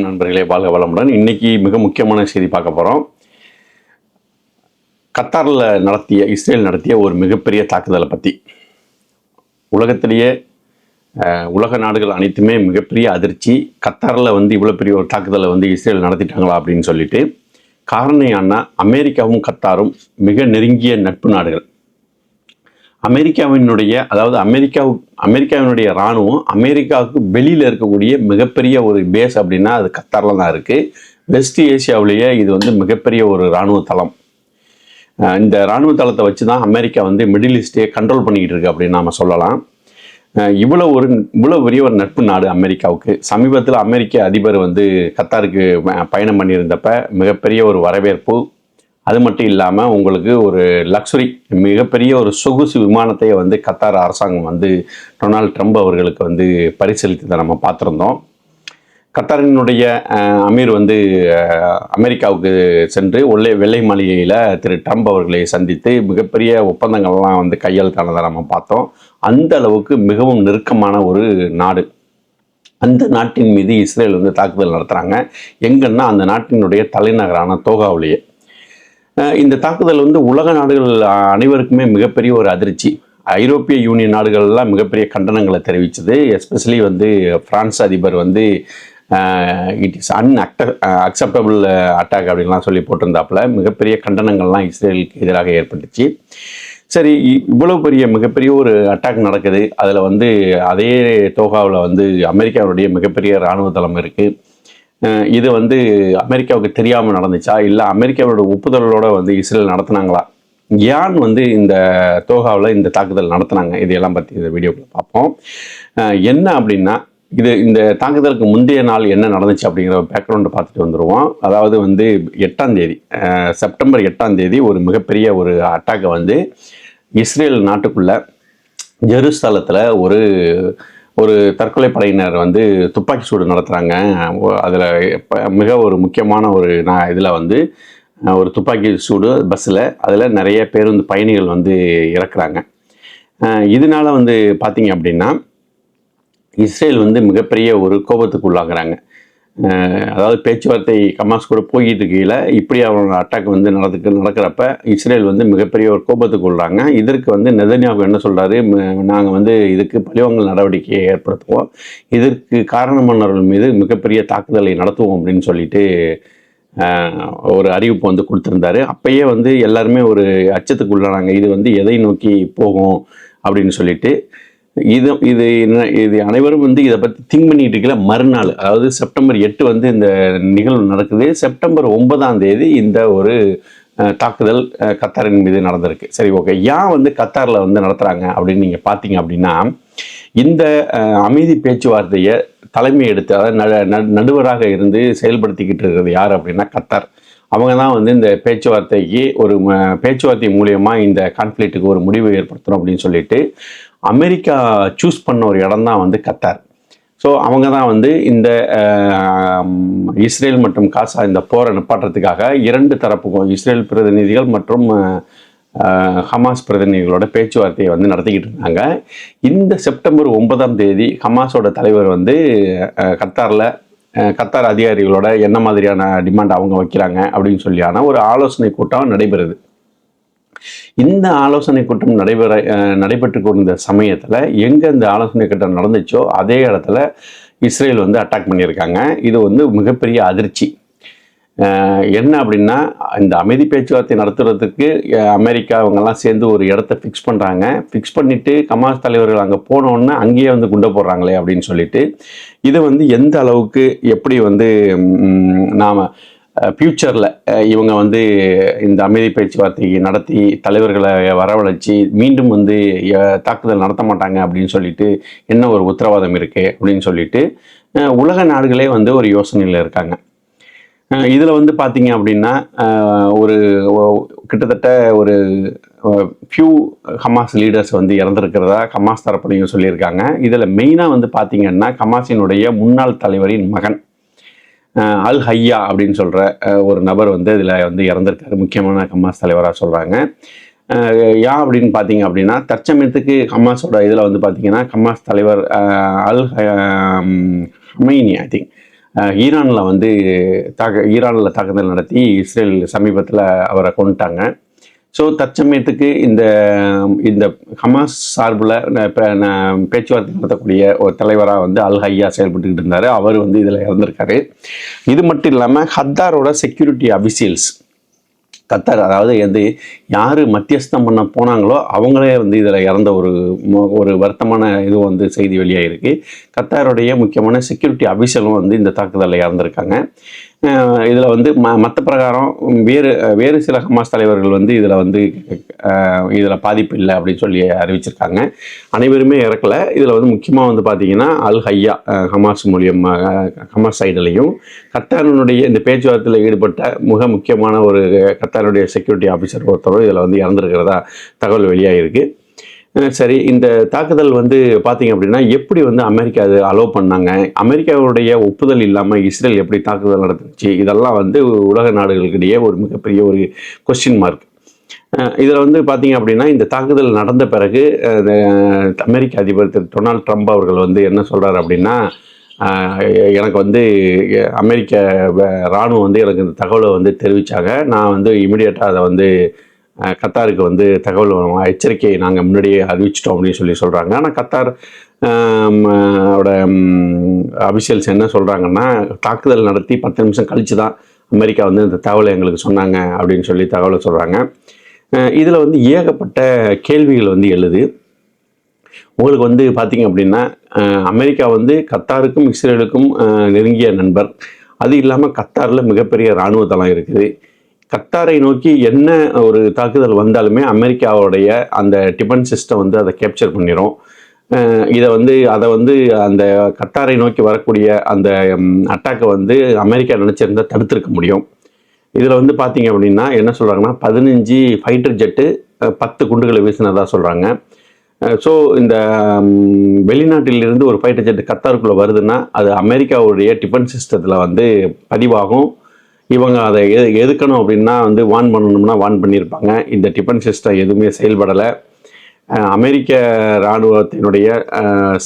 நண்பர்களே வாழ்க வளமுடன். இன்னைக்கு மிக முக்கியமான செய்தி பார்க்க போகிறோம் கத்தாரில் நடத்திய இஸ்ரேல் நடத்திய ஒரு மிகப்பெரிய தாக்குதலை பற்றி உலகத்திலேயே உலக நாடுகள் அனைத்துமே மிகப்பெரிய அதிர்ச்சி. கத்தாரில் வந்து இவ்வளோ பெரிய ஒரு தாக்குதலை வந்து இஸ்ரேல் நடத்திட்டாங்களா அப்படின்னு சொல்லிட்டு காரணம் என்னன்னா அமெரிக்காவும் கத்தாரும் மிக நெருங்கிய நட்பு நாடுகள். அமெரிக்காவினுடைய அதாவது அமெரிக்கா அமெரிக்காவினுடைய இராணுவம் அமெரிக்காவுக்கு வெளியில் இருக்கக்கூடிய மிகப்பெரிய ஒரு பேஸ் அப்படின்னா அது கத்தாரில் தான் இருக்குது வெஸ்ட் ஏசியாவிலேயே இது வந்து மிகப்பெரிய ஒரு இராணுவ தளம். இந்த இராணுவ தளத்தை வச்சு தான் அமெரிக்கா வந்து மிடில் ஈஸ்டே கண்ட்ரோல் பண்ணிக்கிட்டு இருக்கு அப்படின்னு நாம் சொல்லலாம். இவ்வளோ ஒரு இவ்வளோ பெரிய ஒரு நட்பு நாடு அமெரிக்காவுக்கு. சமீபத்தில் அமெரிக்க அதிபர் வந்து கத்தாருக்கு ப- பயணம் பண்ணியிருந்தப்ப மிகப்பெரிய ஒரு வரவேற்பு அது மட்டும் இல்லாமல் உங்களுக்கு ஒரு லக்ஸுரி மிகப்பெரிய ஒரு சொகுசு விமானத்தை வந்து கத்தார் அரசாங்கம் வந்து டொனால்ட் ட்ரம்ப் அவர்களுக்கு வந்து பரிசீலித்ததை நம்ம பார்த்துருந்தோம். கத்தாரினுடைய அமீர் வந்து அமெரிக்காவுக்கு சென்று உள்ளே வெள்ளை மாளிகையில் திரு ட்ரம்ப் அவர்களை சந்தித்து மிகப்பெரிய ஒப்பந்தங்கள்லாம் வந்து கையெழுத்தானதை நம்ம பார்த்தோம். அந்த அளவுக்கு மிகவும் நெருக்கமான ஒரு நாடு. அந்த நாட்டின் மீது இஸ்ரேல் வந்து தாக்குதல் நடத்துகிறாங்க எங்கன்னா அந்த நாட்டினுடைய தலைநகரான தோகாவிலேயே. இந்த தாக்குதல் வந்து உலக நாடுகள் அனைவருக்குமே மிகப்பெரிய ஒரு அதிர்ச்சி. ஐரோப்பிய யூனியன் நாடுகள்லாம் மிகப்பெரிய கண்டனங்களை தெரிவித்தது எஸ்பெஷலி வந்து பிரான்ஸ் அதிபர் வந்து it is unacceptable attack அப்படின்லாம் சொல்லி போட்டிருந்தாப்புல. மிகப்பெரிய கண்டனங்கள்லாம் இஸ்ரேலுக்கு எதிராக ஏற்பட்டுச்சு. சரி இ- இவ்வளவு பெரிய மிகப்பெரிய ஒரு அட்டாக் நடக்குது. அதில் வந்து அதே தோகாவில் வந்து அமெரிக்காவுடைய மிகப்பெரிய இராணுவ தளம் இருக்குது இது வந்து அமெரிக்காவுக்கு தெரியாமல் நடந்துச்சா? இல்லை அமெரிக்காவோட ஒப்புதலோட வந்து இஸ்ரேல் நடத்துனாங்களா? ஏன் வந்து இந்த தோகாவில் இந்த தாக்குதல் நடத்துனாங்க? இதையெல்லாம் பற்றி இந்த வீடியோக்குள்ள பார்ப்போம். என்ன அப்படின்னா இது இந்த தாக்குதலுக்கு முந்தைய நாள் என்ன நடந்துச்சு அப்படிங்கிற பேக்ரவுண்டை பார்த்துட்டு வந்துடுவோம் அதாவது வந்து எட்டாம் தேதி செப்டம்பர் எட்டாம் தேதி ஒரு மிகப்பெரிய ஒரு அட்டாக்கை வந்து இஸ்ரேல் நாட்டுக்குள்ள ஜெருசலத்தில் ஒரு ஒரு தற்கொலை படையினர் வந்து துப்பாக்கி சூடு நடத்துகிறாங்க அதில் மிக ஒரு முக்கியமான ஒரு நான் இதில் வந்து ஒரு துப்பாக்கி சூடு பஸ்ஸில் அதில் நிறைய பேருந்து பயணிகள் வந்து இறக்குறாங்க. இதனால் இதனால வந்து பார்த்திங்க அப்படின்னா இஸ்ரேல் வந்து மிகப்பெரிய ஒரு கோபத்துக்கு உள்ளாகுறாங்க அதாவது பேச்சுவார்த்தை கமாஸ் கூட போய்கிட்டு இருக்கையில் இப்படி அவனோட அட்டாக் வந்து நடந்துக்கு நடக்கிறப்ப இஸ்ரேல் வந்து மிகப்பெரிய ஒரு கோபத்துக்கு உள்ளாங்க. இதற்கு வந்து நெதன்யாவுக்கு என்ன சொல்கிறாரு நாங்கள் வந்து இதுக்கு பழிவங்கள் நடவடிக்கையை ஏற்படுத்துவோம். இதற்கு காரணமானவர்கள் மீது மிகப்பெரிய தாக்குதலை நடத்துவோம் அப்படின்னு சொல்லிட்டு ஒரு அறிவிப்பு வந்து கொடுத்துருந்தாரு. அப்பயே வந்து எல்லாருமே ஒரு அச்சத்துக்கு உள்ளானாங்க. இது வந்து எதை நோக்கி போகும் அப்படின்னு சொல்லிட்டு. இது இது என்ன இது அனைவரும் வந்து இதை பற்றி திங்க் பண்ணிட்டு இருக்கல மறுநாள் அதாவது செப்டம்பர் எட்டு வந்து இந்த நிகழ்வு நடக்குது. செப்டம்பர் ஒன்பதாம் தேதி இந்த ஒரு தாக்குதல் கத்தாரின் மீது நடந்திருக்கு. சரி ஓகே. ஏன் வந்து கத்தாரில் வந்து நடத்துகிறாங்க அப்படின்னு நீங்கள் பார்த்தீங்க அப்படின்னா இந்த அமைதி பேச்சுவார்த்தையை தலைமை எடுத்து அதாவது நடுவராக இருந்து செயல்படுத்திக்கிட்டு இருக்கிறது யார் அப்படின்னா கத்தார். அவங்க தான் வந்து இந்த பேச்சுவார்த்தைக்கு ஒரு பேச்சுவார்த்தை மூலியமாக இந்த கான்ஃப்ளிக்ட்டுக்கு ஒரு முடிவு ஏற்படுத்தணும் அப்படின்னு சொல்லிட்டு அமெரிக்கா சூஸ் பண்ண ஒரு இடம் தான் வந்து கத்தார். ஸோ அவங்க தான் வந்து இந்த இஸ்ரேல் மற்றும் காசா இந்த போரை நிப்பாட்டுறதுக்காக இரண்டு தரப்புக்கும் இஸ்ரேல் பிரதிநிதிகள் மற்றும் ஹமாஸ் பிரதிநிதிகளோட பேச்சுவார்த்தையை வந்து நடத்திக்கிட்டு இருந்தாங்க. இந்த செப்டம்பர் ஒன்பதாம் தேதி ஹமாஸோட தலைவர் வந்து கத்தாரில் கத்தார் அதிகாரிகளோட என்ன மாதிரியான டிமாண்ட் அவங்க வைக்கிறாங்க அப்படின்னு சொல்லியான ஒரு ஆலோசனை கூட்டம் நடைபெறுது. இந்த ஆலோசனை கூட்டம் நடைபெற நடைபெற்று கொண்ட சமயத்தில் எங்கே இந்த ஆலோசனை கூட்டம் நடந்துச்சோ அதே இடத்துல இஸ்ரேல் வந்து அட்டாக் பண்ணியிருக்காங்க. இது வந்து மிகப்பெரிய அதிர்ச்சி. என்ன அப்படின்னா இந்த அமைதி பேச்சுவார்த்தை நடத்துறதுக்கு அமெரிக்கா அவங்கெல்லாம் சேர்ந்து ஒரு இடத்த ஃபிக்ஸ் பண்ணுறாங்க ஃபிக்ஸ் பண்ணிவிட்டு கமாஸ் தலைவர்கள் அங்கே போனோன்னே அங்கேயே வந்து குண்டை போடுறாங்களே அப்படின்னு சொல்லிட்டு இதை வந்து எந்த அளவுக்கு எப்படி வந்து நாம் ஃப்யூச்சரில் இவங்க வந்து இந்த அமைதி பேச்சுவார்த்தையை நடத்தி தலைவர்களை வரவழைச்சி மீண்டும் வந்து தாக்குதல் நடத்த மாட்டாங்க அப்படின்னு சொல்லிட்டு என்ன ஒரு உத்தரவாதம் இருக்குது அப்படின்னு சொல்லிட்டு உலக நாடுகளே வந்து ஒரு யோசனையில் இருக்காங்க. இதில் வந்து பார்த்தீங்க அப்படின்னா ஒரு கிட்டத்தட்ட ஒரு ஃபியூ ஹமாஸ் லீடர்ஸ் வந்து இறந்துருக்கிறதா ஹமாஸ் தரப்புலையும் சொல்லியிருக்காங்க. இதில் மெயினாக வந்து பார்த்தீங்கன்னா ஹமாஸினுடைய முன்னாள் தலைவரின் மகன் அல் ஹையா அப்படின்னு சொல்கிற ஒரு நபர் வந்து இதில் வந்து இறந்திருக்காரு. முக்கியமான ஹமாஸ் தலைவராக சொல்கிறாங்க ஏன் அப்படின்னு பார்த்தீங்க அப்படின்னா தற்சமயத்துக்கு ஹமாஸோட இதில் வந்து பார்த்தீங்கன்னா ஹமாஸ் தலைவர் அல் ஹமைனி ஐ திங்க் ஈரானில் வந்து தாக்க ஈரானில் தாக்குதல் நடத்தி இஸ்ரேல் சமீபத்தில் அவரை கொண்டுட்டாங்க ஸோ தற்சமயத்துக்கு இந்த இந்த ஹமாஸ் சார்பில் பேச்சுவார்த்தை நடத்தக்கூடிய ஒரு தலைவராக வந்து அல் ஹையா செயல்பட்டுக்கிட்டு இருந்தார். அவர் வந்து இதில் இறந்துருக்காரு. இது மட்டும் இல்லாமல் ஹத்தாரோட செக்யூரிட்டி அபிசியல்ஸ் கத்தர் அதாவது எது யார் மத்தியஸ்தம் பண்ண போனாங்களோ அவங்களே வந்து இதில் இறந்த ஒரு மோ- ஒரு வருத்தமான இது வந்து செய்தி வெளியாகிருக்கு கத்தாருடைய முக்கியமான செக்யூரிட்டி அபிஷியலும் வந்து இந்த தாக்குதலில் இறந்துருக்காங்க. இதில் வந்து ம மற்ற பிரகாரம் வேறு வேறு சில ஹமாஸ் தலைவர்கள் வந்து இதில் வந்து இதில் பாதிப்பு இல்லை அப்படின்னு சொல்லி அறிவிச்சிருக்காங்க. அனைவருமே இறக்கல. இதில் வந்து முக்கியமாக வந்து பார்த்தீங்கன்னா அல் ஹையா ஹமாஸ் மூலியமாக ஹமாஸ் சைடுலையும் கத்தாரினுடைய இந்த பேச்சுவார்த்தையில் ஈடுபட்ட மிக முக்கியமான ஒரு கத்தாருடைய செக்யூரிட்டி ஆஃபீஸர் ஒருத்தரும் இதில் வந்து இறந்துருக்கிறதா தகவல் வெளியாகிருக்கு சரி இந்த தாக்குதல் வந்து பார்த்தீங்க அப்படின்னா எப்படி வந்து அமெரிக்கா அது அலோவ் பண்ணாங்க? அமெரிக்காவுடைய ஒப்புதல் இல்லாமல் இஸ்ரேல் எப்படி தாக்குதல் நடந்துச்சு இதெல்லாம் வந்து உலக நாடுகளுக்கிடையே ஒரு மிகப்பெரிய ஒரு கொஸ்டின் மார்க் இதில் வந்து பார்த்தீங்க அப்படின்னா இந்த தாக்குதல் நடந்த பிறகு அமெரிக்க அதிபர் திரு டொனால்ட் ட்ரம்ப் அவர்கள் வந்து என்ன சொல்கிறார் அப்படின்னா எனக்கு வந்து அமெரிக்க வ- இராணுவம் வந்து எனக்கு இந்த தகவலை வந்து தெரிவித்தாங்க நான் வந்து இமிடியேட்டாக அதை வந்து கத்தாருக்கு வந்து தகவல் எச்சரிக்கையை நாங்கள் முன்னாடியே அறிவிச்சிட்டோம் அப்படின்னு சொல்லி சொல்கிறாங்க ஆனால் கத்தார் அவட அபிஷியல்ஸ் என்ன சொல்கிறாங்கன்னா தாக்குதல் நடத்தி பத்து நிமிஷம் கழித்து தான் அமெரிக்கா வந்து இந்த தகவலை எங்களுக்கு சொன்னாங்க அப்படின்னு சொல்லி தகவலை சொல்கிறாங்க இதில் வந்து ஏகப்பட்ட கேள்விகள் வந்து எழுது. உங்களுக்கு வந்து பார்த்தீங்க அப்படின்னா அமெரிக்கா வந்து கத்தாருக்கும் இஸ்ரேலுக்கும் நெருங்கிய நண்பர். அது இல்லாமல் கத்தாரில் மிகப்பெரிய இராணுவ தளம் இருக்குது. கத்தாரை நோக்கி என்ன ஒரு தாக்குதல் வந்தாலுமே அமெரிக்காவுடைய அந்த டிபன் சிஸ்டம் வந்து அதை கேப்சர் பண்ணிடும் இதை வந்து அதை வந்து அந்த கத்தாரை நோக்கி வரக்கூடிய அந்த அட்டாக்கை வந்து அமெரிக்கா நினச்சிருந்தால் தடுத்திருக்க முடியும். இதில் வந்து பார்த்தீங்க அப்படின்னா என்ன சொல்கிறாங்கன்னா பதினஞ்சு ஃபைட்டர் ஜெட்டு பத்து குண்டுகளை வீசினதாக சொல்கிறாங்க ஸோ இந்த வெளிநாட்டிலிருந்து ஒரு ஃபைட்டர் ஜெட் கத்தாருக்குள்ளே வருதுன்னா அது அமெரிக்காவுடைய டிஃபென்ஸ் சிஸ்டத்தில் வந்து பதிவாகும். இவங்க அதை எது எதுக்கணும் அப்படின்னா வந்து வான் பண்ணணும்னா வான் பண்ணியிருப்பாங்க. இந்த டிஃபன் சிஸ்டம் எதுவுமே செயல்படலை. அமெரிக்க இராணுவத்தினுடைய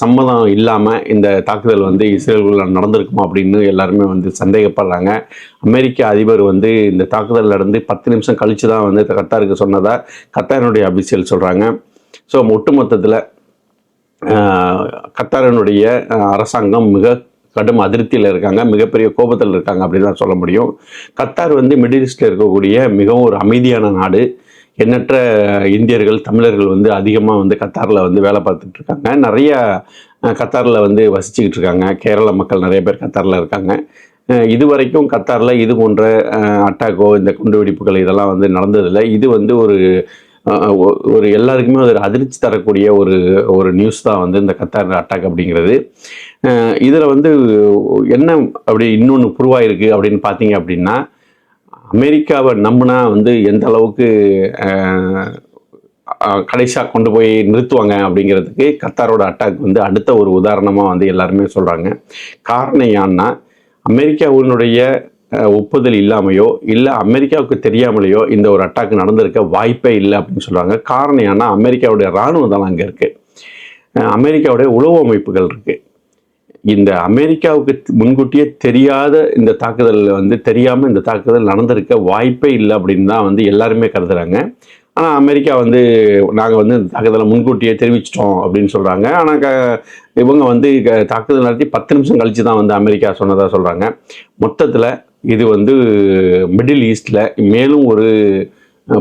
சம்மதம் இல்லாமல் இந்த தாக்குதல் வந்து இஸ்ரேலுக்குள்ள நடந்திருக்குமா அப்படின்னு எல்லாருமே வந்து சந்தேகப்படுறாங்க. அமெரிக்க அதிபர் வந்து இந்த தாக்குதல் நடந்து பத்து நிமிஷம் கழித்து தான் வந்து கத்தாருக்கு சொன்னதாக கத்தாரினுடைய அபிஷியல் சொல்கிறாங்க ஸோ ஒட்டுமொத்தத்தில் கத்தாரினுடைய அரசாங்கம் மிக கடும் அதிருப்தியில் இருக்காங்க மிகப்பெரிய கோபத்தில் இருக்காங்க அப்படின்னு தான் சொல்ல முடியும். கத்தார் வந்து மிடில் ஈஸ்டில் இருக்கக்கூடிய மிகவும் ஒரு அமைதியான நாடு. எண்ணற்ற இந்தியர்கள் தமிழர்கள் வந்து அதிகமாக வந்து கத்தாரில் வந்து வேலை பார்த்துட்டு இருக்காங்க. நிறைய கத்தாரில் வந்து வசிச்சுக்கிட்டு இருக்காங்க. கேரள மக்கள் நிறைய பேர் கத்தாரில் இருக்காங்க. இது வரைக்கும் கத்தாரில் இது போன்ற அட்டாக்கோ இந்த குண்டு வெடிப்புகள் இதெல்லாம் வந்து நடந்ததில்லை. இது வந்து ஒரு ஒரு எல்லாருக்குமே ஒரு அதிர்ச்சி தரக்கூடிய ஒரு ஒரு நியூஸ் தான் வந்து இந்த கத்தார் அட்டாக் அப்படிங்கிறது. இதில் வந்து என்ன அப்படி இன்னொன்று புருவாயிருக்கு அப்படின்னு பார்த்தீங்க அப்படின்னா அமெரிக்காவை நம்பினா வந்து எந்த அளவுக்கு கடைசியாக கொண்டு போய் நிறுத்துவாங்க அப்படிங்கிறதுக்கு கத்தாரோட அட்டாக் வந்து அடுத்த ஒரு உதாரணமாக வந்து எல்லாருமே சொல்கிறாங்க காரணம் ஏன்னா அமெரிக்காவினுடைய ஒப்புதல் இல்லாமையோ இல்லை அமெரிக்காவுக்கு தெரியாமலேயோ இந்த ஒரு அட்டாக் நடந்திருக்க வாய்ப்பே இல்லை அப்படின்னு சொல்கிறாங்க காரணம் ஏன்னா அமெரிக்காவுடைய இராணுவம் தான் அங்கே இருக்குது அமெரிக்காவுடைய உளவு அமைப்புகள் இருக்குது இந்த அமெரிக்காவுக்கு முன்கூட்டியே தெரியாத இந்த தாக்குதல் வந்து தெரியாமல் இந்த தாக்குதல் நடந்திருக்க வாய்ப்பே இல்லை அப்படின்னு தான் வந்து எல்லாருமே கருதுகிறாங்க ஆனால் அமெரிக்கா வந்து நாங்கள் வந்து இந்த தாக்குதலை முன்கூட்டியே தெரிவிச்சிட்டோம் அப்படின்னு சொல்கிறாங்க ஆனால் க இவங்க வந்து தாக்குதல் நடத்தி பத்து நிமிஷம் கழித்து தான் வந்து அமெரிக்கா சொன்னதாக சொல்கிறாங்க மொத்தத்தில் இது வந்து மிடில் ஈஸ்டில் மேலும் ஒரு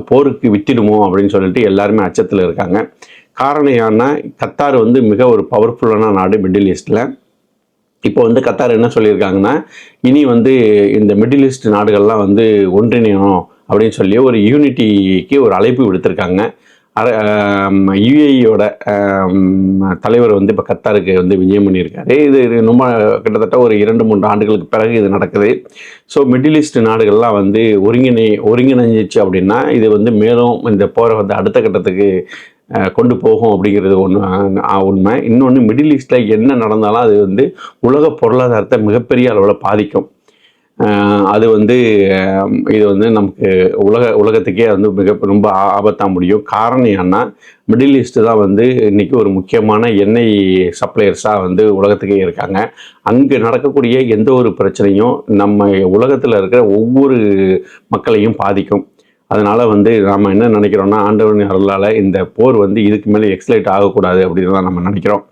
போருக்கு வித்திடுமோ அப்படின்னு சொல்லிட்டு எல்லாருமே அச்சத்தில் இருக்காங்க. காரணம் ஏன்னா கத்தார் வந்து மிக ஒரு பவர்ஃபுல்லான நாடு மிடில் ஈஸ்டில். இப்போ வந்து கத்தார் என்ன சொல்லியிருக்காங்கன்னா இனி வந்து இந்த மிடில் ஈஸ்ட் நாடுகள்லாம் வந்து ஒன்றிணையணும் அப்படின்னு சொல்லி ஒரு யூனிட்டிக்கு ஒரு அழைப்பு விடுத்திருக்காங்க. யுஏஇயோட தலைவர் வந்து இப்போ கத்தாருக்கு வந்து விஜயம் பண்ணியிருக்காரு. இது இது ரொம்ப கிட்டத்தட்ட ஒரு இரண்டு மூன்று ஆண்டுகளுக்கு பிறகு இது நடக்குது. ஸோ மிடில் ஈஸ்ட் நாடுகள்லாம் வந்து ஒருங்கிணை ஒருங்கிணைஞ்சிச்சு அப்படின்னா இது வந்து மேலும் இந்த போரை வந்து அடுத்த கட்டத்துக்கு கொண்டு போகும் அப்படிங்கிறது ஒன்று உண்மை. இன்னொன்று மிடில் ஈஸ்டில் என்ன நடந்தாலும் அது வந்து உலக பொருளாதாரத்தை மிகப்பெரிய அளவில் பாதிக்கும். அது வந்து இது வந்து நமக்கு உலக உலகத்துக்கே வந்து மிக ரொம்ப ஆபத்தாக முடியும். காரணம் என்னன்னா மிடில் ஈஸ்ட்டு தான் வந்து இன்னைக்கு ஒரு முக்கியமான எண்ணெய் சப்ளையர்ஸாக வந்து உலகத்துக்கே இருக்காங்க. அங்கே நடக்கக்கூடிய எந்த ஒரு பிரச்சனையும் நம்ம உலகத்தில் இருக்கிற ஒவ்வொரு மக்களையும் பாதிக்கும். அதனால் வந்து நாம் என்ன நினைக்கிறோன்னா ஆண்டவன் அருளால் இந்த போர் வந்து இதுக்கு மேலே எக்ஸலைட் ஆகக்கூடாது அப்படின்னு தான் நம்ம நினைக்கிறோம்.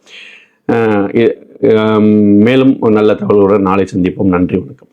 மேலும் ஒரு நல்ல தகவலோடு நாளை சந்திப்போம். நன்றி வணக்கம்.